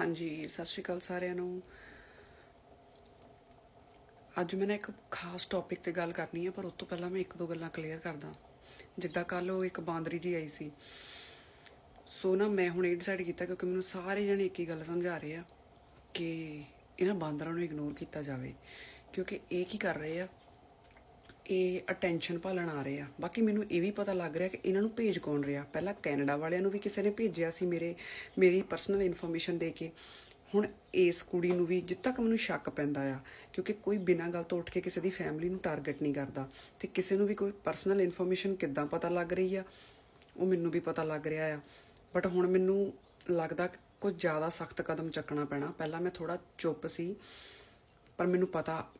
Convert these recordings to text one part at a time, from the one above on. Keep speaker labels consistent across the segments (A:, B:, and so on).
A: ਹਾਂਜੀ, ਸਤਿ ਸ਼੍ਰੀ ਅਕਾਲ ਸਾਰਿਆਂ ਨੂੰ। ਅੱਜ ਮੈਂ ਨਾ ਇੱਕ ਖਾਸ ਟੌਪਿਕ ਤੇ ਗੱਲ ਕਰਨੀ ਹੈ ਪਰ ਉਸ ਤੋਂ ਪਹਿਲਾਂ ਮੈਂ ਇੱਕ ਦੋ ਗੱਲਾਂ ਕਲੀਅਰ ਕਰਦਾ। ਜਿੱਦਾਂ ਕੱਲ ਉਹ ਇੱਕ ਬਾਂਦਰੀ ਜੀ ਆਈ ਸੀ। ਸੋ ਨਾ ਮੈਂ ਹੁਣ ਇਹ ਡਿਸਾਈਡ ਕੀਤਾ ਕਿਉਂਕਿ ਮੈਨੂੰ ਸਾਰੇ ਜਣੇ ਇੱਕ ਹੀ ਗੱਲ ਸਮਝਾ ਰਹੇ ਆ ਕਿ ਇਹਨਾਂ ਬਾਂਦਰਾਂ ਨੂੰ ਇਗਨੋਰ ਕੀਤਾ ਜਾਵੇ। ਕਿਉਂਕਿ ਇਹ ਕੀ ਕਰ ਰਹੇ ਆ? ਇਹ ਅਟੈਂਸ਼ਨ ਭਾਲਣ ਆ ਰਹੇ ਆ। ਬਾਕੀ ਮੈਨੂੰ ਇਹ ਵੀ ਪਤਾ ਲੱਗ ਰਿਹਾ ਕਿ ਇਹਨਾਂ ਨੂੰ ਭੇਜ ਕੌਣ ਰਿਹਾ? ਪਹਿਲਾਂ ਕੈਨੇਡਾ ਵਾਲਿਆਂ ਨੂੰ ਵੀ ਕਿਸੇ ਨੇ ਭੇਜਿਆ ਸੀ ਮੇਰੇ, ਮੇਰੀ ਪਰਸਨਲ ਇਨਫੋਰਮੇਸ਼ਨ ਦੇ ਕੇ। ਹੁਣ ਇਸ ਕੁੜੀ ਨੂੰ ਵੀ ਜਿੱਦ ਤੱਕ ਮੈਨੂੰ ਸ਼ੱਕ ਪੈਂਦਾ ਆ, ਕਿਉਂਕਿ ਕੋਈ ਬਿਨਾਂ ਗੱਲ ਤੋਂ ਉੱਠ ਕੇ ਕਿਸੇ ਦੀ ਫੈਮਿਲੀ ਨੂੰ ਟਾਰਗੇਟ ਨਹੀਂ ਕਰਦਾ। ਤੇ ਕਿਸੇ ਨੂੰ ਵੀ ਕੋਈ ਪਰਸਨਲ ਇਨਫੋਰਮੇਸ਼ਨ ਕਿੱਦਾਂ ਪਤਾ ਲੱਗ ਰਹੀ ਆ, ਉਹ ਮੈਨੂੰ ਵੀ ਪਤਾ ਲੱਗ ਰਿਹਾ ਆ। ਬਟ ਹੁਣ ਮੈਨੂੰ ਲੱਗਦਾ ਕੁਝ ਜ਼ਿਆਦਾ ਸਖਤ ਕਦਮ ਚੱਕਣਾ ਪੈਣਾ। ਪਹਿਲਾਂ ਮੈਂ ਥੋੜਾ ਚੁੱਪ ਸੀ, ਪਰ ਮੈਨੂੰ ਪਤਾ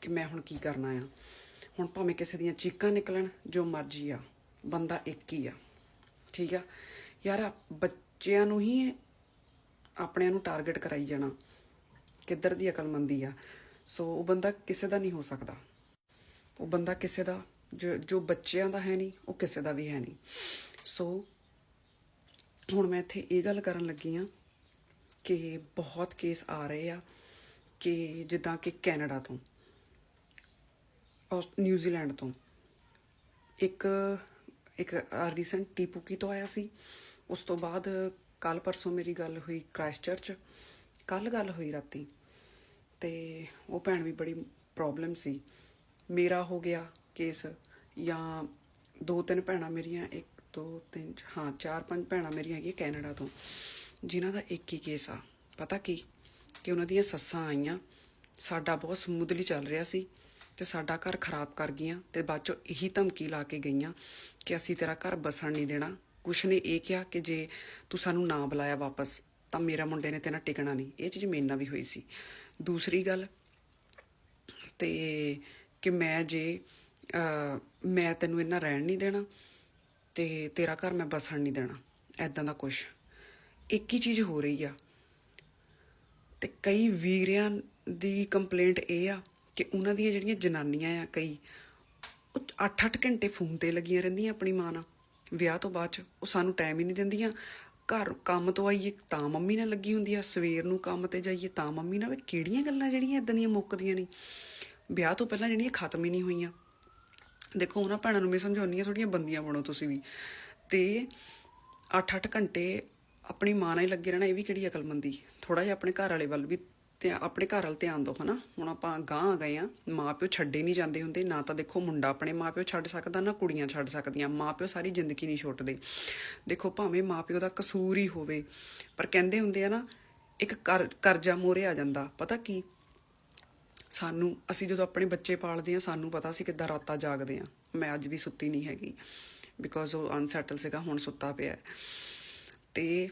A: ਕਿ ਮੈਂ ਹੁਣ ਕੀ ਕਰਨਾ ਆ? ਹੁਣ ਭਾਵੇਂ ਕਿਸੇ ਦੀਆਂ ਚੀਕਾਂ ਨਿਕਲਣ, ਜੋ ਮਰਜ਼ੀ ਆ, ਬੰਦਾ ਇੱਕ ਹੀ ਆ। ਠੀਕ ਆ? ਯਾਰ ਬੱਚਿਆਂ ਨੂੰ ਹੀ ਆਪਣਿਆਂ ਨੂੰ ਟਾਰਗੇਟ ਕਰਾਈ ਜਾਣਾ, ਕਿੱਧਰ ਦੀ ਅਕਲਮੰਦੀ ਆ? ਸੋ ਉਹ ਬੰਦਾ ਕਿਸੇ ਦਾ ਨਹੀਂ ਹੋ ਸਕਦਾ। ਉਹ ਬੰਦਾ ਕਿਸੇ ਦਾ, ਜੋ ਜੋ ਬੱਚਿਆਂ ਦਾ ਹੈ ਨਹੀਂ, ਉਹ ਕਿਸੇ ਦਾ ਵੀ ਹੈ ਨਹੀਂ। ਸੋ ਹੁਣ ਮੈਂ ਇੱਥੇ ਇਹ ਗੱਲ ਕਰਨ ਲੱਗੀ ਆ ਕਿ ਬਹੁਤ ਕੇਸ ਆ ਰਹੇ ਆ ਕਿ ਜਿੱਦਾਂ ਕਿ ਕੈਨੇਡਾ ਤੋਂ। ਔਸ ਨਿਊਜ਼ੀਲੈਂਡ ਤੋਂ। ਇੱਕ ਇੱਕ ਰੀਸੈਂਟ ਟੀਪੂਕੀ ਤੋਂ ਆਇਆ ਸੀ? ਉਸ ਤੋਂ ਬਾਅਦ ਕੱਲ ਪਰਸੋਂ ਮੇਰੀ ਗੱਲ ਹੋਈ ਕ੍ਰਾਈਸਟ ਚਰਚ ਕੱਲ ਗੱਲ ਹੋਈ ਰਾਤੀ। ਤੇ ਉਹ ਭੈਣ ਵੀ ਬੜੀ ਪ੍ਰੋਬਲਮ ਸੀ। ਮੇਰਾ ਹੋ ਗਿਆ ਕੇਸ ਜਾਂ ਦੋ ਤਿੰਨ ਭੈਣਾਂ ਮੇਰੀਆਂ, ਇੱਕ, ਦੋ, ਤਿੰਨ ਹਾਂ, ਚਾਰ, ਪੰਜ ਭੈਣਾਂ ਮੇਰੀਆਂ ਹੈਗੀਆਂ ਕੈਨੇਡਾ ਤੋਂ, ਜਿਨ੍ਹਾਂ ਦਾ ਇੱਕ ਹੀ ਕੇਸ ਆ। ਪਤਾ ਕੀ? ਕਿ ਉਹਨਾਂ ਦੀਆਂ ਸੱਸਾਂ ਆਈਆਂ। ਸਾਡਾ ਬਹੁਤ ਸਮੂਦਲੀ ਚੱਲ ਰਿਹਾ ਸੀ। ਤੇ ਸਾਡਾ ਘਰ ਖਰਾਬ ਕਰ ਗਈਆਂ ਤੇ ਬਾਅਦ ਚੋਂ ਇਹੀ ਧਮਕੀ ਲਾ ਕੇ ਗਈਆਂ ਕਿ ਅਸੀਂ ਤੇਰਾ ਘਰ ਬਸਣ ਨਹੀਂ ਦੇਣਾ। ਕੁਛ ਨੇ ਇਹ ਕਿਹਾ ਕਿ ਜੇ ਤੂੰ ਸਾਨੂੰ ਨਾ ਬੁਲਾਇਆ ਵਾਪਸ, ਤਾਂ ਮੇਰਾ ਮੁੰਡੇ ਨੇ ਤੇਰਾ ਟਿਕਣਾ ਨਹੀਂ। ਇਹ ਚੀਜ਼ ਮੇਰੇ ਨਾਲ ਵੀ ਹੋਈ ਸੀ। ਦੂਸਰੀ ਗੱਲ ਤੇ ਕਿ ਮੈਂ ਜੇ ਮੈਂ ਤੈਨੂੰ ਇੰਨਾ ਰਹਿਣ ਨਹੀਂ ਦੇਣਾ ਤੇ ਤੇਰਾ ਘਰ ਮੈਂ ਬਸਣ ਨਹੀਂ ਦੇਣਾ। ਐਦਾਂ ਦਾ ਕੁਛ। ਇੱਕ ਹੀ ਚੀਜ਼ ਹੋ ਰਹੀ ਆ। ਤੇ ਕਈ ਵੀਰਿਆਂ ਦੀ ਕੰਪਲੇਂਟ ਇਹ ਆ ਕਿ ਉਹਨਾਂ ਦੀਆਂ ਜਿਹੜੀਆਂ ਜਨਾਨੀਆਂ ਆ ਕਈ, ਉਹ 8-8 ਘੰਟੇ ਫੋਨ ਤੇ ਲੱਗੀਆਂ ਰਹਿੰਦੀਆਂ ਆਪਣੀ ਮਾਂ ਨਾਲ। ਵਿਆਹ ਤੋਂ ਬਾਅਦ ਚ ਉਹ ਸਾਨੂੰ ਟਾਈਮ ਹੀ ਨਹੀਂ ਦਿੰਦੀਆਂ। ਘਰ ਕੰਮ ਤੋਂ ਆਈਏ ਤਾਂ ਮੰਮੀ ਨਾਲ ਲੱਗੀ ਹੁੰਦੀ ਆ, ਸਵੇਰ ਨੂੰ ਕੰਮ ਤੇ ਜਾਈਏ ਤਾਂ ਮੰਮੀ ਨਾਲ। ਵੀ ਕਿਹੜੀਆਂ ਗੱਲਾਂ ਜਿਹੜੀਆਂ ਇਦਾਂ ਦੀਆਂ ਮੁੱਕਦੀਆਂ ਨਹੀਂ ਵਿਆਹ ਤੋਂ ਪਹਿਲਾਂ ਜਿਹੜੀਆਂ ਖਤਮ ਹੀ ਨਹੀਂ ਹੋਈਆਂ। ਦੇਖੋ, ਉਹਨਾਂ ਭੈਣਾਂ ਨੂੰ ਮੈਂ ਸਮਝਾਉਣੀ ਆ ਥੋੜੀਆਂ ਬੰਦੀਆਂ ਬਣੋ ਤੁਸੀਂ ਵੀ। ਤੇ 8-8 ਘੰਟੇ ਆਪਣੀ ਮਾਂ ਨਾਲ ਹੀ ਲੱਗੇ ਰਹਿਣਾ, ਇਹ ਵੀ ਕਿਹੜੀ ਅਕਲਮੰਦੀ? ਥੋੜਾ ਜਿਹਾ ਆਪਣੇ ਘਰ ਵਾਲੇ ਵੱਲ ਵੀ ਤੇ ਆਪਣੇ ਘਰ ਵੱਲ ਧਿਆਨ ਦਿਓ, ਹਨਾ? ਹੁਣ ਆਪਾਂ ਗਾਂ ਆ ਗਏ ਆ, ਮਾਪਿਓ ਛੱਡੇ ਨਹੀਂ ਜਾਂਦੇ ਹੁੰਦੇ, ਨਾ ਤਾਂ ਦੇਖੋ ਮੁੰਡਾ ਆਪਣੇ ਮਾਪਿਓ ਛੱਡ ਸਕਦਾ, ਨਾ ਕੁੜੀਆਂ ਛੱਡ ਸਕਦੀਆਂ। ਮਾਪਿਓ ਸਾਰੀ ਜ਼ਿੰਦਗੀ ਨਹੀਂ ਛੁੱਟਦੇ। ਦੇਖੋ ਭਾਵੇਂ ਮਾਪਿਓ ਦਾ ਕਸੂਰ ਹੀ ਹੋਵੇ, ਪਰ ਕਹਿੰਦੇ ਹੁੰਦੇ ਆ ਨਾ, ਇੱਕ ਕਰ- ਕਰਜ਼ਾ ਮੋਰੇ ਆ ਜਾਂਦਾ। ਪਤਾ ਕੀ? ਸਾਨੂੰ, ਅਸੀਂ ਜਦੋਂ ਆਪਣੇ ਬੱਚੇ ਪਾਲਦੇ ਆ, ਸਾਨੂੰ ਪਤਾ ਸੀ ਕਿੱਦਾਂ ਰਾਤਾਂ ਜਾਗਦੇ ਆ। ਮੈਂ ਅੱਜ ਵੀ ਸੁੱਤੀ ਨਹੀਂ ਹੈਗੀ ਬਿਕੋਜ਼ ਉਹ ਅਨਸੈਟਲ ਸੀਗਾ, ਹੁਣ ਸੁੱਤਾ ਪਿਆ। ਹੈ। ਤੇ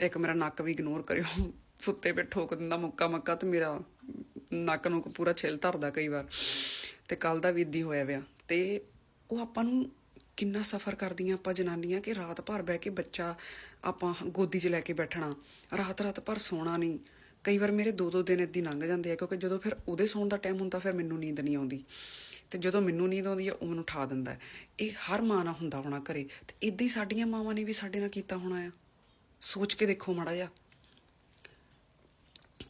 A: ਇੱਕ ਮੇਰਾ ਨੱਕ ਵੀ ਇਗਨੋਰ ਕਰਿਓ। ਸੁੱਤੇ ਪੇ ਠੋਕ ਦਿੰਦਾ ਮੁੱਕਾ ਮੱਕਾ ਤੇ ਮੇਰਾ ਨੱਕ ਨੂੰ ਪੂਰਾ ਛਿਲ ਧਰਦਾ ਕਈ ਵਾਰ। ਤੇ ਕੱਲ ਦਾ ਵੀ ਇੱਦੀ ਹੋਇਆ ਵਿਆ। ਤੇ ਉਹ ਆਪਾਂ ਨੂੰ ਕਿੰਨਾ ਸਫਰ ਕਰਦੀਆਂ ਆਪਾਂ ਜਨਾਨੀਆਂ ਕਿ ਰਾਤ ਭਰ ਬਹਿ ਕੇ ਬੱਚਾ ਆਪਾਂ ਗੋਦੀ 'ਚ ਲੈ ਕੇ ਬੈਠਣਾ। ਰਾਤ ਰਾਤ ਭਰ ਸੋਣਾ ਨਹੀਂ। ਕਈ ਵਾਰ ਮੇਰੇ ਦੋ ਦੋ ਦਿਨ ਇੱਦੀ ਲੰਘ ਜਾਂਦੇ ਆ, ਕਿਉਂਕਿ ਜਦੋਂ ਫਿਰ ਉਹਦੇ ਸੌਣ ਦਾ ਟਾਈਮ ਹੁੰਦਾ, ਫਿਰ ਮੈਨੂੰ ਨੀਂਦ ਨਹੀਂ ਆਉਂਦੀ। ਤੇ ਜਦੋਂ ਮੈਨੂੰ ਨੀਂਦ ਆਉਂਦੀ ਆ, ਉਹ ਮੈਨੂੰ ਉਠਾ ਦਿੰਦਾ ਇਹ ਹਰ ਮਾਂ ਨਾਲ ਹੁੰਦਾ ਹੋਣਾ ਘਰੇ। ਤੇ ਇਦਾਂ ਹੀ ਸਾਡੀਆਂ ਮਾਵਾਂ ਨੇ ਵੀ ਸਾਡੇ ਨਾਲ ਕੀਤਾ ਹੋਣਾ ਆ। ਸੋਚ ਕੇ ਦੇਖੋ ਮਾੜਾ ਜਿਹਾ।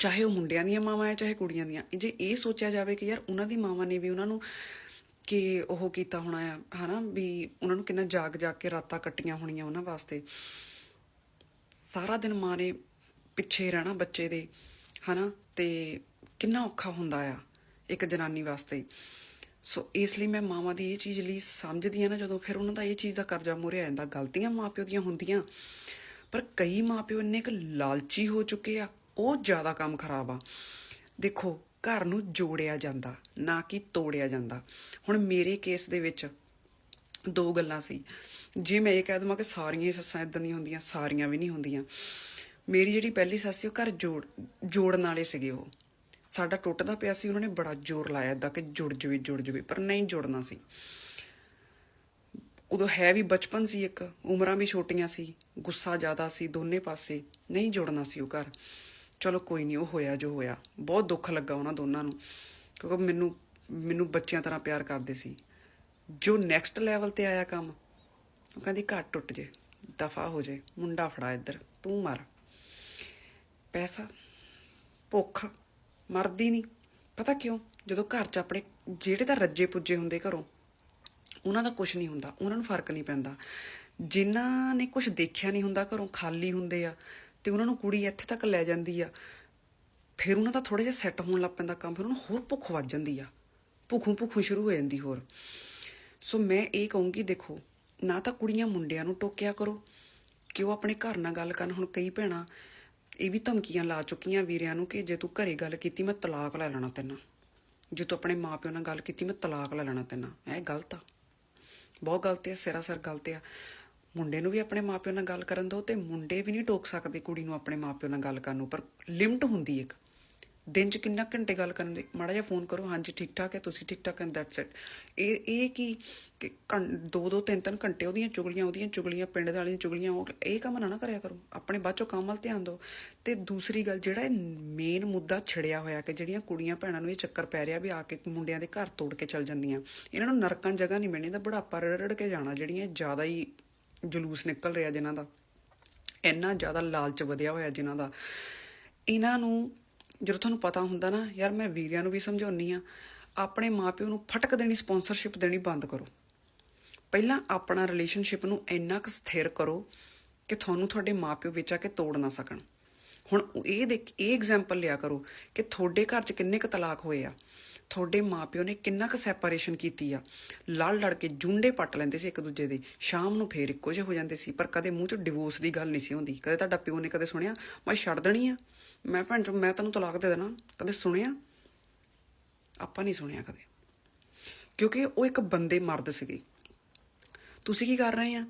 A: ਚਾਹੇ ਉਹ ਮੁੰਡਿਆਂ ਦੀਆਂ ਮਾਵਾਂ ਆ ਚਾਹੇ ਕੁੜੀਆਂ ਦੀਆਂ। ਜੇ ਇਹ ਸੋਚਿਆ ਜਾਵੇ ਕਿ ਯਾਰ ਉਹਨਾਂ ਦੀ ਮਾਵਾਂ ਨੇ ਵੀ ਉਹਨਾਂ ਨੂੰ ਕਿ ਉਹ ਕੀਤਾ ਹੋਣਾ ਆ, ਹਨਾ, ਵੀ ਉਹਨਾਂ ਨੂੰ ਕਿੰਨਾ ਜਾਗ ਜਾਗ ਕੇ ਰਾਤਾਂ ਕੱਟੀਆਂ ਹੋਣੀਆਂ ਉਹਨਾਂ ਵਾਸਤੇ। ਸਾਰਾ ਦਿਨ ਮਾਂ ਨੇ ਪਿੱਛੇ ਰਹਿਣਾ ਬੱਚੇ ਦੇ, ਹਨਾ, ਤੇ ਕਿੰਨਾ ਔਖਾ ਹੁੰਦਾ ਆ ਇੱਕ ਜਨਾਨੀ ਵਾਸਤੇ। ਸੋ ਇਸ ਲਈ ਮੈਂ ਮਾਵਾਂ ਦੀ ਇਹ ਚੀਜ਼ ਲਈ ਸਮਝਦੀ ਆ ਨਾ, ਜਦੋਂ ਫਿਰ ਉਹਨਾਂ ਦਾ ਇਹ ਚੀਜ਼ ਦਾ ਕਰਜ਼ਾ ਮੋਰੇ ਜਾਂਦਾ। ਗਲਤੀਆਂ ਮਾਪਿਓ ਦੀਆਂ ਹੁੰਦੀਆਂ, ਪਰ ਕਈ ਮਾਪਿਓ ਇੰਨੇ ਕੁ ਲਾਲਚੀ ਹੋ ਚੁੱਕੇ ਆ ਉਹ ਜ਼ਿਆਦਾ ਕੰਮ ਖਰਾਬ ਆ। ਦੇਖੋ, ਘਰ ਨੂੰ ਜੋੜਿਆ ਜਾਂਦਾ, ਨਾ ਕਿ ਤੋੜਿਆ ਜਾਂਦਾ। ਹੁਣ ਮੇਰੇ ਕੇਸ ਦੇ ਵਿੱਚ ਦੋ ਗੱਲਾਂ ਸੀ। ਜੇ ਮੈਂ ਇਹ ਕਹਿ ਦਵਾਂ ਕਿ ਸਾਰੀਆਂ ਹੀ ਸੱਸਾਂ ਇਦਾਂ ਦੀਆਂ ਹੁੰਦੀਆਂ, ਸਾਰੀਆਂ ਵੀ ਨਹੀਂ ਹੁੰਦੀਆਂ। ਮੇਰੀ ਜਿਹੜੀ ਪਹਿਲੀ ਸੱਸ ਸੀ, ਉਹ ਘਰ ਜੋੜ, ਜੋੜਨ ਵਾਲੇ ਸੀਗੇ ਉਹ। ਸਾਡਾ ਟੁੱਟਦਾ ਪਿਆ ਸੀ, ਉਹਨਾਂ ਨੇ ਬੜਾ ਜ਼ੋਰ ਲਾਇਆ ਏਦਾਂ ਕਿ ਜੁੜ ਜਵੇ ਜੁੜ ਜਵੇ, ਪਰ ਨਹੀਂ ਜੁੜਨਾ ਸੀ। ਉਦੋਂ ਹੈ ਵੀ ਬਚਪਨ ਸੀ ਇੱਕ, ਉਮਰਾਂ ਵੀ ਛੋਟੀਆਂ ਸੀ, ਗੁੱਸਾ ਜ਼ਿਆਦਾ ਸੀ ਦੋਨੇ ਪਾਸੇ, ਨਹੀਂ ਜੁੜਨਾ ਸੀ ਉਹ ਘਰ। ਚਲੋ ਕੋਈ ਨਹੀਂ ਉਹ ਹੋਇਆ ਜੋ ਹੋਇਆ। ਬਹੁਤ ਦੁੱਖ ਲੱਗਾ ਉਹਨਾਂ ਦੋਨਾਂ ਨੂੰ, ਕਿਉਂਕਿ ਮੈਨੂੰ ਮੈਨੂੰ ਬੱਚਿਆਂ ਤਰ੍ਹਾਂ ਪਿਆਰ ਕਰਦੇ ਸੀ। ਜੋ ਨੈਕਸਟ ਲੈਵਲ ਤੇ ਆਇਆ ਕੰਮ, ਉਹ ਕਹਿੰਦੀ ਘਰ ਟੁੱਟ ਜੇ, ਦਫਾ ਹੋ ਜੇ, ਮੁੰਡਾ ਫੜਾ ਇੱਧਰ, ਤੂੰ ਮਰ। ਪੈਸਾ, ਭੁੱਖ, ਮਰਦੀ ਨਹੀਂ ਪਤਾ ਕਿਉਂ? ਜਦੋਂ ਘਰ 'ਚ ਆਪਣੇ ਜਿਹੜੇ ਤਾਂ ਰੱਜੇ ਪੁੱਜੇ ਹੁੰਦੇ ਘਰੋਂ, ਉਹਨਾਂ ਦਾ ਕੁਝ ਨਹੀਂ ਹੁੰਦਾ, ਉਹਨਾਂ ਨੂੰ ਫ਼ਰਕ ਨਹੀਂ ਪੈਂਦਾ। ਜਿਨ੍ਹਾਂ ਨੇ ਕੁਝ ਦੇਖਿਆ ਨਹੀਂ ਹੁੰਦਾ ਘਰੋਂ, ਖਾਲੀ ਹੁੰਦੇ ਆ ਤੇ ਉਹਨਾਂ ਨੂੰ ਕੁੜੀ ਇੱਥੇ ਤੱਕ ਲੈ ਜਾਂਦੀ ਆ। ਫਿਰ ਉਹਨਾਂ ਦਾ ਥੋੜਾ ਜਿਹਾ ਸੈੱਟ ਹੋਣ ਲੱਗ ਪੈਂਦਾ ਕੰਮ, ਫਿਰ ਉਹਨਾਂ ਨੂੰ ਹੋਰ ਭੁੱਖ ਵੱਜ ਜਾਂਦੀ ਆ। ਭੁੱਖੋਂ ਭੁੱਖੋਂ ਸ਼ੁਰੂ ਹੋ ਜਾਂਦੀ ਹੋਰ। ਸੋ ਮੈਂ ਇਹ ਕਹੂੰਗੀ, ਦੇਖੋ, ਨਾ ਤਾਂ ਕੁੜੀਆਂ ਮੁੰਡਿਆਂ ਨੂੰ ਟੋਕਿਆ ਕਰੋ, ਕਿ ਉਹ ਆਪਣੇ ਘਰ ਨਾਲ ਗੱਲ ਕਰਨ। ਹੁਣ ਕਈ ਭੈਣਾਂ ਇਹ ਵੀ ਧਮਕੀਆਂ ਲਾ ਚੁੱਕੀਆਂ ਵੀਰਿਆਂ ਨੂੰ ਕਿ ਜੇ ਤੂੰ ਘਰੇ ਗੱਲ ਕੀਤੀ, ਮੈਂ ਤਲਾਕ ਲੈ ਲੈਣਾ ਤੈਨਾਂ। ਜੇ ਤੂੰ ਆਪਣੇ ਮਾਪਿਓ ਨਾਲ ਗੱਲ ਕੀਤੀ, ਮੈਂ ਤਲਾਕ ਲੈ ਲੈਣਾ ਤੈਨਾਂ। ਇਹ ਗਲਤ ਆ। ਬਹੁਤ ਗਲਤ ਹੈ ਸਰਾਸਰ ਗਲਤ ਆ। ਮੁੰਡੇ ਨੂੰ ਵੀ ਆਪਣੇ ਮਾਪਿਓ ਨਾਲ ਗੱਲ ਕਰਨ ਦਿਓ ਤੇ ਮੁੰਡੇ ਵੀ ਨਹੀਂ ਟੋਕ ਸਕਦੇ ਕੁੜੀ ਨੂੰ ਆਪਣੇ ਮਾਪਿਓ ਨਾਲ ਗੱਲ ਕਰਨ ਨੂੰ, ਪਰ ਲਿਮਟ ਹੁੰਦੀ ਇੱਕ। ਦਿਨ ਚ ਕਿੰਨਾ ਘੰਟੇ ਗੱਲ ਕਰਨ ਦੀ? ਮਾੜਾ ਜਿਹਾ ਫੋਨ ਕਰੋ, ਹਾਂਜੀ ਠੀਕ ਠਾਕ ਹੈ, ਤੁਸੀਂ ਠੀਕ ਠਾਕ ਐਂਡ ਦੈਟਸ ਇਟ ਇਹ ਇਹ ਕੀ ਕਿ ਘੰ- ਦੋ ਦੋ ਤਿੰਨ ਤਿੰਨ ਘੰਟੇ ਉਹਦੀਆਂ ਚੁਗਲੀਆਂ ਉਹਦੀਆਂ ਚੁਗਲੀਆਂ, ਪਿੰਡ ਵਾਲੀਆਂ ਚੁਗਲੀਆਂ, ਉਹ ਇਹ ਕੰਮ ਨਾ ਨਾ ਕਰਿਆ ਕਰੋ। ਆਪਣੇ ਬਾਅਦ ਚੋਂ ਕੰਮ ਵੱਲ ਧਿਆਨ ਦਿਓ। ਤੇ ਦੂਸਰੀ ਗੱਲ, ਜਿਹੜਾ ਇਹ ਮੇਨ ਮੁੱਦਾ ਛਿੜਿਆ ਹੋਇਆ ਕਿ ਜਿਹੜੀਆਂ ਕੁੜੀਆਂ ਭੈਣਾਂ ਨੂੰ ਇਹ ਚੱਕਰ ਪੈ ਰਿਹਾ ਵੀ ਆ ਕੇ ਮੁੰਡਿਆਂ ਦੇ ਘਰ ਤੋੜ ਕੇ ਚਲ ਜਾਂਦੀਆਂ। ਇਹਨਾਂ ਨੂੰ ਨਰਕਾਂ ਜਗ੍ਹਾ ਨਹੀਂ ਮਿਲਣੀ ਤਾਂ ਬੁਢਾਪਾ ਰੜ ਰੜ ਕੇ ਜਾਣਾ, ਜਿਹੜੀਆਂ ਜ਼ਿਆਦਾ ਹੀ ਜਲੂਸ ਨਿਕਲ ਰਿਹਾ ਜਿਨ੍ਹਾਂ ਦਾ। ਇੰਨਾ ਜ਼ਿਆਦਾ ਲਾਲਚ ਵਧਿਆ ਹੋਇਆ ਜਿਨ੍ਹਾਂ ਦਾ। ਇਹਨਾਂ ਨੂੰ ਜਦੋਂ ਤੁਹਾਨੂੰ ਪਤਾ ਹੁੰਦਾ ਨਾ, ਯਾਰ ਮੈਂ ਵੀਰਿਆਂ ਨੂੰ ਵੀ ਸਮਝਾਉਣੀ ਆ ਆਪਣੇ ਮਾਪਿਓ ਨੂੰ ਫਟਕ ਦੇਣੀ ਸਪਾਂਸਰਸ਼ਿਪ ਦੇਣੀ ਬੰਦ ਕਰੋ। ਪਹਿਲਾਂ ਆਪਣਾ ਰਿਲੇਸ਼ਨਸ਼ਿਪ ਨੂੰ ਇੰਨਾ ਕੁ ਸਥਿਰ ਕਰੋ ਕਿ ਤੁਹਾਨੂੰ ਤੁਹਾਡੇ ਮਾਪਿਓ ਵਿੱਚ ਆ ਕੇ ਤੋੜ ਨਾ ਸਕਣ। ਹੁਣ ਇਹ ਦੇਖ, ਇਹ ਐਗਜ਼ਾਮਪਲ ਲਿਆ ਕਰੋ ਕਿ ਤੁਹਾਡੇ ਘਰ 'ਚ ਕਿੰਨੇ ਕੁ ਤਲਾਕ ਹੋਏ ਆ। ਤੁਹਾਡੇ ਮਾਪਿਓ ਨੇ ਕਿੰਨਾ ਕੁ ਸੈਪਰੇਸ਼ਨ ਕੀਤੀ ਆ? ਲੜ ਲੜ ਕੇ ਜੁੰਡੇ ਪੱਟ ਲੈਂਦੇ ਸੀ ਇੱਕ ਦੂਜੇ ਦੇ। ਸ਼ਾਮ ਨੂੰ ਫੇਰ ਇੱਕੋ ਜਿਹੇ ਹੋ ਜਾਂਦੇ ਸੀ, ਪਰ ਕਦੇ ਮੂੰਹ 'ਚ ਡਿਵੋਰਸ ਦੀ ਗੱਲ ਨਹੀਂ ਸੀ ਹੁੰਦੀ। ਕਦੇ ਤੁਹਾਡਾ ਪਿਓ ਨੇ ਕਦੇ ਸੁਣਿਆ, ਮੈਂ ਛੱਡ ਦੇਣੀ ਆ। ਮੈਂ ਭੈਣ ਚੋਂ ਮੈਂ ਤੈਨੂੰ ਤਲਾਕ ਦੇ ਦੇਣਾ। ਕਦੇ ਸੁਣਿਆ? ਆਪਾਂ ਨਹੀਂ ਸੁਣਿਆ ਕਦੇ। ਕਿਉਂਕਿ ਉਹ ਇੱਕ ਬੰਦੇ ਮਰਦ ਸੀਗੇ। ਤੁਸੀਂ ਕੀ ਕਰ ਰਹੇ ਆ?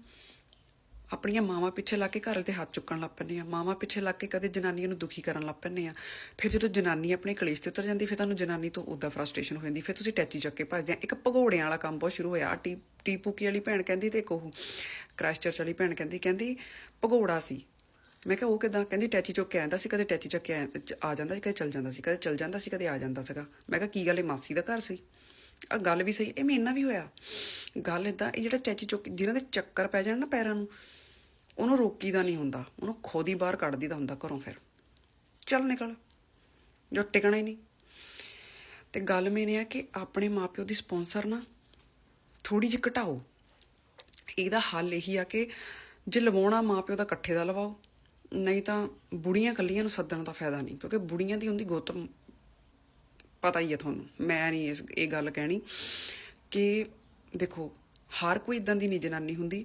A: ਆਪਣੀਆਂ ਮਾਵਾਂ ਪਿੱਛੇ ਲੱਗ ਕੇ ਘਰ ਦੇ ਹੱਥ ਚੁੱਕਣ ਲੱਗ ਪੈਂਦੇ ਆ। ਮਾਵਾਂ ਪਿੱਛੇ ਲੱਗ ਕੇ ਕਦੇ ਜਨਾਨੀਆਂ ਨੂੰ ਦੁਖੀ ਕਰਨ ਲੱਗ ਪੈਂਦੇ ਆ। ਫਿਰ ਜਦੋਂ ਜਨਾਨੀ ਆਪਣੇ ਕਲੇਸ਼ ਤੇ ਉਤਰ ਜਾਂਦੀ, ਫਿਰ ਤੁਹਾਨੂੰ ਜਨਾਨੀ ਤੋਂ ਉਦਾਂ ਫਰਸਟ੍ਰੇਸ਼ਨ ਹੋ ਜਾਂਦੀ। ਫਿਰ ਤੁਸੀਂ ਟੈਚੀ ਚੱਕ ਕੇ ਭੱਜਦੇ ਆ। ਇੱਕ ਭਗੌੜਿਆਂ ਵਾਲਾ ਕੰਮ ਬਹੁਤ ਸ਼ੁਰੂ ਹੋਇਆ। ਟੀ, ਟੀਪੂਕੀ ਵਾਲੀ ਭੈਣ ਕਹਿੰਦੀ ਤੇ ਇੱਕ ਉਹ, ਕ੍ਰਾਈਸਟਚਰਚ ਵਾਲੀ ਭੈਣ ਕਹਿੰਦੀ ਕਹਿੰਦੀ ਭਗੌੜਾ ਸੀ। ਮੈਂ ਕਿਹਾ ਉਹ ਕਿਦਾਂ? ਕਹਿੰਦੀ ਟੈਚੀ ਚੁੱਕ ਕੇ ਆਂਦਾ ਸੀ, ਕਦੇ ਟੈਚੀ ਚੱਕ ਕੇ ਆ ਜਾਂਦਾ ਸੀ, ਕਦੇ ਚਲ ਜਾਂਦਾ ਸੀ, ਕਦੇ ਚਲ ਜਾਂਦਾ ਸੀ, ਕਦੇ ਆ ਜਾਂਦਾ ਸੀਗਾ। ਮੈਂ ਕਿਹਾ ਕੀ ਗੱਲ, ਇਹ ਮਾਸੀ ਦਾ ਘਰ ਸੀ? ਆ ਗੱਲ ਵੀ ਸਹੀ, ਇਹ ਮੇਰੇ ਨਾਲ ਵੀ ਹੋਇਆ। ਗੱਲ ਇਦਾਂ ਇਹ ਜਿਹੜਾ ਟੈਚੀ ਚੁੱਕ ਜਿਨ੍ਹਾਂ ਦੇ ਚੱਕਰ ਪੈ ਜਾਣ ਨਾ ਪੈਰਾਂ ਨੂੰ ਉਹਨੂੰ ਰੋਕੀਦਾ ਨਹੀਂ ਹੁੰਦਾ, ਉਹਨੂੰ ਖੁਦ ਹੀ ਬਾਹਰ ਕੱਢ ਦੀਦਾ ਹੁੰਦਾ ਘਰੋਂ ਫਿਰ। ਚੱਲ ਨਿਕਲ, ਜੋ ਟਿਕਣਾ ਹੀ ਨਹੀਂ। ਤੇ ਗੱਲ ਮੇਨ ਇਹ ਆ ਕਿ ਆਪਣੇ ਮਾਪਿਓ ਦੀ ਸਪਾਂਸਰ ਨਾ ਥੋੜੀ ਜਿਹੀ ਘਟਾਓ। ਇਹਦਾ ਹੱਲ ਇਹੀ ਆ ਕਿ ਜੇ ਲਵਾਉਣਾ ਮਾਪਿਓ ਦਾ ਇਕੱਠੇ ਦਾ ਲਵਾਓ, ਨਹੀਂ ਤਾਂ ਬੁੜੀਆਂ ਕੱਲੀਆਂ ਨੂੰ ਸੱਦਣ ਦਾ ਫਾਇਦਾ ਨਹੀਂ, ਕਿਉਂਕਿ ਬੁੜੀਆਂ ਦੀ ਹੁੰਦੀ ਗੁੱਤ ਪਤਾ ਹੀ ਹੈ ਤੁਹਾਨੂੰ, ਮੈਂ ਨਹੀਂ ਇਸ, ਇਹ ਗੱਲ ਕਹਿਣੀ ਕਿ ਦੇਖੋ, ਹਰ ਕੋਈ ਇਦਾਂ ਦੀ ਨਹੀਂ ਜਨਾਨੀ ਹੁੰਦੀ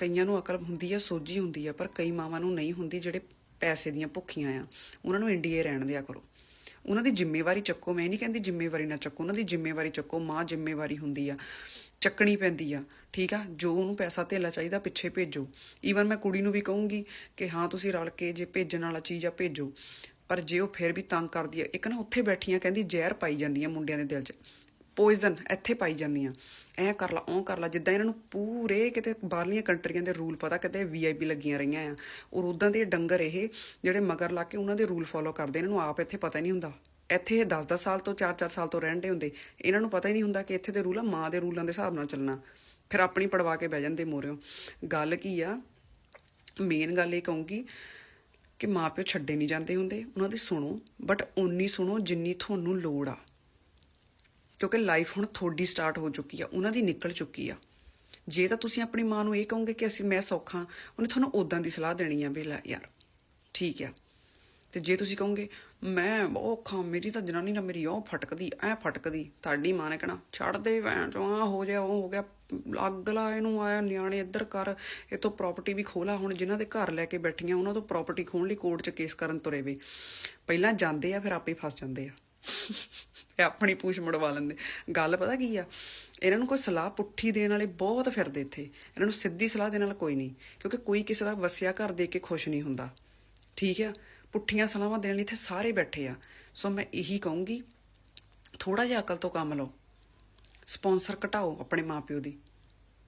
A: ਕਈਆਂ ਨੂੰ ਅਕਲ ਹੁੰਦੀ ਆ, ਸੋਝੀ ਹੁੰਦੀ ਆ, ਪਰ ਕਈ ਮਾਵਾਂ ਨੂੰ ਨਹੀਂ ਹੁੰਦੀ ਜਿਹੜੇ ਪੈਸੇ ਦੀਆਂ ਭੁੱਖੀਆਂ ਆ। ਉਹਨਾਂ ਨੂੰ ਇੰਡੀਆ ਰਹਿਣ ਦਿਆ ਕਰੋ। ਉਹਨਾਂ ਦੀ ਜ਼ਿੰਮੇਵਾਰੀ ਚੱਕੋ। ਮੈਂ ਨਹੀਂ ਕਹਿੰਦੀ ਜ਼ਿੰਮੇਵਾਰੀ ਨਾ ਚੱਕੋ। ਉਹਨਾਂ ਦੀ ਜ਼ਿੰਮੇਵਾਰੀ ਚੱਕੋ। ਮਾਂ ਜ਼ਿੰਮੇਵਾਰੀ ਹੁੰਦੀ ਆ। ਚੱਕਣੀ ਪੈਂਦੀ ਆ। ਠੀਕ ਆ? ਜੋ ਉਹਨੂੰ ਪੈਸਾ ਧੇਲਾ ਚਾਹੀਦਾ, ਪਿੱਛੇ ਭੇਜੋ। ਈਵਨ ਮੈਂ ਕੁੜੀ ਨੂੰ ਵੀ ਕਹੂੰਗੀ ਕਿ ਹਾਂ, ਤੁਸੀਂ ਰਲ ਕੇ ਜੇ ਭੇਜਣ ਵਾਲਾ ਚੀਜ਼ ਆ, ਭੇਜੋ। ਪਰ ਜੇ ਉਹ ਫਿਰ ਵੀ ਤੰਗ ਕਰਦੀ ਆ, ਇੱਕ ਨਾ ਉੱਥੇ ਬੈਠੀਆਂ ਕਹਿੰਦੀ ਜ਼ਹਿਰ ਪਾਈ ਜਾਂਦੀਆਂ ਮੁੰਡਿਆਂ ਦੇ ਦਿਲ 'ਚ। ਪੋਇਜ਼ਨ ਇੱਥੇ ਪਾਈ ਜਾਂਦੀਆਂ। ਐ ਕਰ ਲਾ ਉਹ ਕਰ ਲਾ, ਜਿੱਦਾਂ ਇਹਨਾਂ ਨੂੰ ਪੂਰੇ ਕਿਤੇ ਬਾਹਰਲੀਆਂ ਕੰਟਰੀਆਂ ਦੇ ਰੂਲ ਪਤਾ, ਕਿਤੇ ਵੀਆਈਪੀ ਲੱਗੀਆਂ ਰਹੀਆਂ ਆ। ਔਰ ਉਦਾਂ ਦੇ ਡੰਗਰ ਇਹ ਜਿਹੜੇ ਮਗਰ ਲਾ ਕੇ ਉਹਨਾਂ ਦੇ ਰੂਲ ਫੋਲੋ ਕਰਦੇ, ਇਹਨਾਂ ਨੂੰ ਆਪ ਇੱਥੇ ਪਤਾ ਹੀ ਨਹੀਂ ਹੁੰਦਾ। ਇੱਥੇ ਇਹ 10-10 ਸਾਲ ਤੋਂ 4-4 ਸਾਲ ਤੋਂ ਰਹਿੰਦੇ ਹੁੰਦੇ। ਇਹਨਾਂ ਨੂੰ ਪਤਾ ਹੀ ਨਹੀਂ ਹੁੰਦਾ ਕਿ ਇੱਥੇ ਦੇ ਰੂਲ ਆ, ਮਾਂ ਦੇ ਰੂਲਾਂ ਦੇ ਹਿਸਾਬ ਨਾਲ ਚੱਲਣਾ। ਫਿਰ ਆਪਣੀ ਪੜਵਾ ਕੇ ਬਹਿ ਜਾਂਦੇ ਮੋਰਿਓ। ਗੱਲ ਕੀ ਆ ਮੇਨ ਗੱਲ ਇਹ ਕਹੂੰਗੀ ਕਿ ਮਾਪਿਓ ਛੱਡੇ ਨਹੀਂ ਜਾਂਦੇ ਹੁੰਦੇ। ਉਹਨਾਂ ਦੀ ਸੁਣੋ ਬਟ ਓਨੀ ਸੁਣੋ ਜਿੰਨੀ ਤੁਹਾਨੂੰ ਲੋੜ ਆ। ਕਿਉਂਕਿ ਲਾਈਫ ਹੁਣ ਤੁਹਾਡੀ ਸਟਾਰਟ ਹੋ ਚੁੱਕੀ ਆ, ਉਹਨਾਂ ਦੀ ਨਿਕਲ ਚੁੱਕੀ ਆ। ਜੇ ਤਾਂ ਤੁਸੀਂ ਆਪਣੀ ਮਾਂ ਨੂੰ ਇਹ ਕਹੋਗੇ ਕਿ ਅਸੀਂ, ਮੈਂ ਸੌਖਾ ਉਹਨੇ ਤੁਹਾਨੂੰ ਉਦਾਂ ਦੀ ਸਲਾਹ ਦੇਣੀ ਆ ਵੀ ਲੈ ਯਾਰ, ਠੀਕ ਆ। ਤੇ ਜੇ ਤੁਸੀਂ ਕਹੋਗੇ, ਮੈਂ ਬਹੁਤ ਔਖਾ, ਮੇਰੀ ਤਾਂ ਜਨਾਨੀ ਨਾ ਮੇਰੀ ਉਹ ਫਟਕਦੀ, ਐ ਫਟਕਦੀ, ਤੁਹਾਡੀ ਮਾਂ ਨੇ ਕਹਣਾ, ਛੱਡ ਦੇ ਭੈਣ ਚੋਂ ਆ ਹੋ ਜਾ ਉਹ ਹੋ ਗਿਆ ਅਗਲਾ ਇਹਨੂੰ, ਆਇਆ ਨਿਆਣੇ ਇੱਧਰ ਕਰ, ਇਹ ਤੋਂ ਪ੍ਰਾਪਰਟੀ ਵੀ ਖੋਲਾ ਹੁਣ ਜਿਨ੍ਹਾਂ ਦੇ ਘਰ ਲੈ ਕੇ ਬੈਠੀਆਂ, ਉਹਨਾਂ ਤੋਂ ਪ੍ਰਾਪਰਟੀ ਖੋਣ ਲਈ ਕੋਰਟ 'ਚ ਕੇਸ ਕਰਨ ਤੁਰੇ ਵੇ ਪਹਿਲਾਂ ਜਾਂਦੇ ਆ, ਫਿਰ ਆਪੇ ਫਸ ਜਾਂਦੇ ਆ। ਆਪਣੀ ਪੂਛ ਮੜਵਾ ਲੈਂਦੇ। ਗੱਲ ਪਤਾ ਕੀ ਆ? ਇਹਨਾਂ ਨੂੰ ਕੋਈ ਸਲਾਹ ਪੁੱਠੀ ਦੇਣ ਵਾਲੇ ਬਹੁਤ ਫਿਰਦੇ ਇੱਥੇ। ਇਹਨਾਂ ਨੂੰ ਸਿੱਧੀ ਸਲਾਹ ਦੇਣ ਵਾਲਾ ਕੋਈ ਨਹੀਂ, ਕਿਉਂਕਿ ਕੋਈ ਕਿਸੇ ਦਾ ਵਸਿਆ ਘਰ ਦੇਖ ਕੇ ਖੁਸ਼ ਨਹੀਂ ਹੁੰਦਾ। ਠੀਕ ਆ? ਪੁੱਠੀਆਂ ਸਲਾਹਾਂ ਦੇਣ ਲਈ ਇੱਥੇ ਸਾਰੇ ਬੈਠੇ ਆ। ਸੋ ਮੈਂ ਇਹੀ ਕਹੂੰਗੀ ਥੋੜਾ ਜਿਹਾ ਅਕਲ ਤੋਂ ਕੰਮ ਲਓ। ਸਪਾਂਸਰ ਘਟਾਓ ਆਪਣੇ ਮਾਪਿਓ ਦੀ।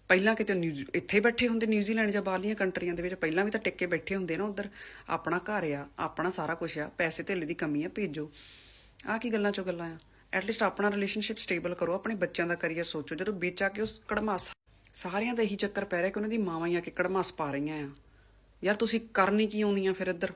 A: ਪਹਿਲਾਂ ਕਿਤੇ ਨਿਊਜ਼ ਇੱਥੇ ਬੈਠੇ ਹੁੰਦੇ ਨਿਊਜ਼ੀਲੈਂਡ ਜਾਂ ਬਾਹਰਲੀਆਂ ਕੰਟਰੀਆਂ ਦੇ ਵਿੱਚ, ਪਹਿਲਾਂ ਵੀ ਤਾਂ ਟਿੱਕੇ ਬੈਠੇ ਹੁੰਦੇ ਨਾ ਉਧਰ। ਆਪਣਾ ਘਰ ਆ, ਆਪਣਾ ਸਾਰਾ ਕੁਝ ਆ, ਪੈਸੇ ਧੇਲੇ ਦੀ ਕਮੀ ਆ, ਭੇਜੋ। ਆ ਕੀ ਗੱਲਾਂ ਚੋਂ ਗੱਲਾਂ ਆ? ਐਟਲੀਸਟ ਆਪਣਾ ਰਿਲੇਸ਼ਨਸ਼ਿਪ ਸਟੇਬਲ ਕਰੋ, ਆਪਣੇ ਬੱਚਿਆਂ ਦਾ ਕਰੀਅਰ ਸੋਚੋ। ਜਦੋਂ ਵਿੱਚ ਆ ਕੇ ਉਸ ਕੜਮਾਸ, ਸਾਰਿਆਂ ਦਾ ਇਹੀ ਚੱਕਰ ਪੈ ਰਿਹਾ ਕਿ ਉਹਨਾਂ ਦੀ ਮਾਵਾਂ ਹੀ ਆ ਕੇ ਕੜਮਾਸ ਪਾ ਰਹੀਆਂ ਆ। ਯਾਰ ਤੁਸੀਂ ਕਰਨੀ ਕੀ ਆਉਂਦੀਆਂ ਫਿਰ ਇੱਧਰ?